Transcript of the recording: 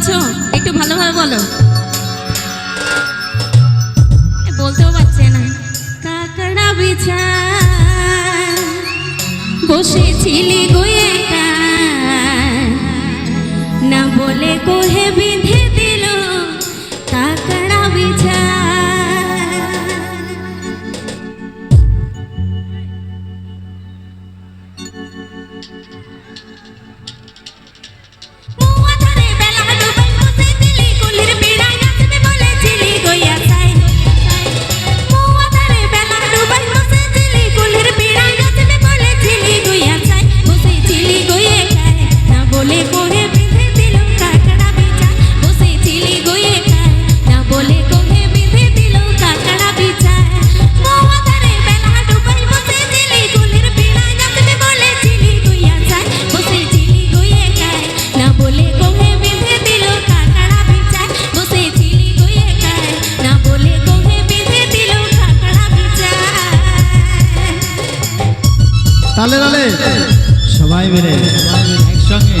বলছো? একটু ভালোভাবে বলো। বলতেও পারছে না। কাকড়া বিছা। বসেছিলি গোয়ে না বলে কোহে বিধে দিল কাকড়া বিছা। তালে তালে সবাই মিলে একসঙ্গে।